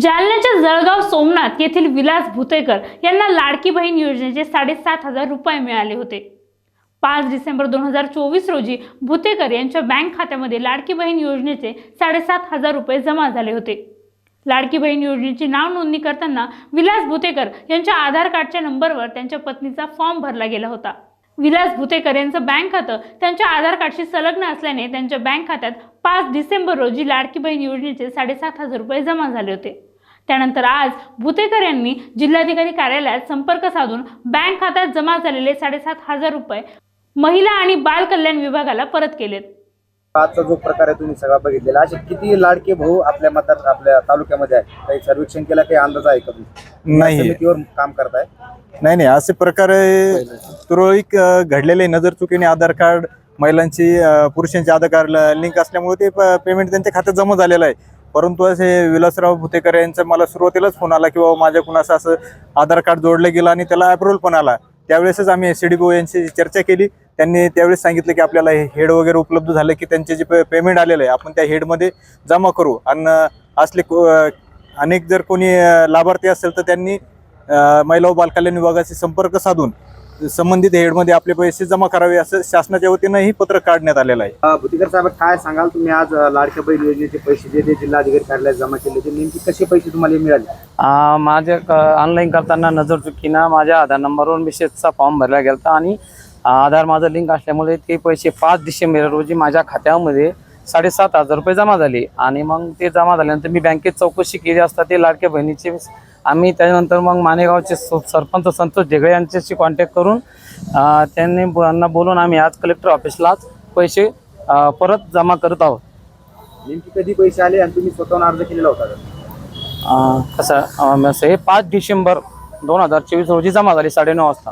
जालन्याच्या जळगाव सोमनाथ येथील विलास भुतेकर यांना लाडकी बहीण योजनेचे साडेसात हजार रुपये मिळाले होते. पाच डिसेंबर दोन हजार चोवीस रोजी भुतेकर यांच्या बँक खात्यामध्ये लाडकी बहीण योजनेचे साडेसात हजार रुपये जमा झाले होते. लाडकी बहीण योजनेची नाव नोंदणी करताना विलास भुतेकर यांच्या आधार कार्डच्या नंबरवर त्यांच्या पत्नीचा फॉर्म भरला गेला होता. विलास भुतेकर यांचं बँक खातं त्यांच्या आधार कार्डशी संलग्न असल्याने त्यांच्या बँक खात्यात पाच डिसेंबर रोजी लाडकी बहीण योजनेचे साडेसात हजार रुपये जमा झाले होते. त्यानंतर आज भुतेकर यांनी जिल्हाधिकारी कार्यालयात संपर्क साधून बँक खात्यात जमा झालेले साडेसात हजार रुपये महिला आणि बाल कल्याण विभागाला परत केलेत. आजचा जो प्रकार आहे तुम्ही सगळा बघितलेला असे किती लाडके भाऊ आपल्या मतदार आपल्या तालुक्यामध्ये आहेत? काही सर्वेक्षण केलं काही अंदाज आहे का तुम्ही नाही. समितीवर काम करताय? नाही नाही. असे प्रकारे तुरळक घडलेले नजर चुकीने आधार कार्ड महिलांची अ, पुरुषांची आधार कार्ड लिंक असल्यामुळे ते पेमेंट त्यांच्या खात्यात जमा झालेलं आहे. परंतु असे विलासराव भुतेकर यांचा मला सुरुवातीलाच फोन आला की बाबा माझ्या कुणाचं असं आधार कार्ड जोडलं गेलं आणि त्याला अप्रुव्हल पण आला. त्यावेळेसच आम्ही सी डी यांची चर्चा केली. त्यांनी त्यावेळेस सांगितलं की आपल्याला हे हेड वगैरे उपलब्ध झालं की त्यांचे जे पेमेंट आलेलं आहे आपण त्या हेडमध्ये जमा करू. आणि असले को- अनेक जर कोणी लाभार्थी असेल तर त्यांनी महिला व बालकल्याण विभागाशी संपर्क साधून संबंधित हेडमध्ये आपले पैसे जमा करावे असं शासनाच्या वतीनं ही पत्र काढण्यात आलेलं आहे. भुतीकर साहेब काय सांगाल तुम्ही? आज लाडक्या बहीण योजनेचे पैसे जे ते जिल्हाधिकारी कार्यालयात जमा केले ते नेमके कसे पैसे तुम्हाला मिळाले? आ, माझ्या ऑनलाईन करताना नजर चुकीनं माझ्या आधार नंबरवर मिसेसचा फॉर्म भरला गेला होता आणि आधार माझं लिंक असल्यामुळे ते पैसे पाच डिसेंबर रोजी माझ्या खात्यामध्ये साडेसात हजार रुपये जमा झाले. आणि मग ते जमा झाल्यानंतर मी बँकेत चौकशी केली असता ते लाडक्या बहिणीचे आम्ही त्यानंतर मग मानेगावचे सरपंच संतोष ढेगळे यांच्याशी कॉन्टॅक्ट करून त्यांनी यांना बोलून आम्ही आज कलेक्टर ऑफिसलाच पैसे परत जमा करत आहोत नेमके कधी पैसे आले आणि तुम्ही स्वतःहून अर्ज केलेला होता का? कसं हे पाच डिसेंबर दोन हजार चोवीस रोजी जमा झाली साडेनऊ वाजता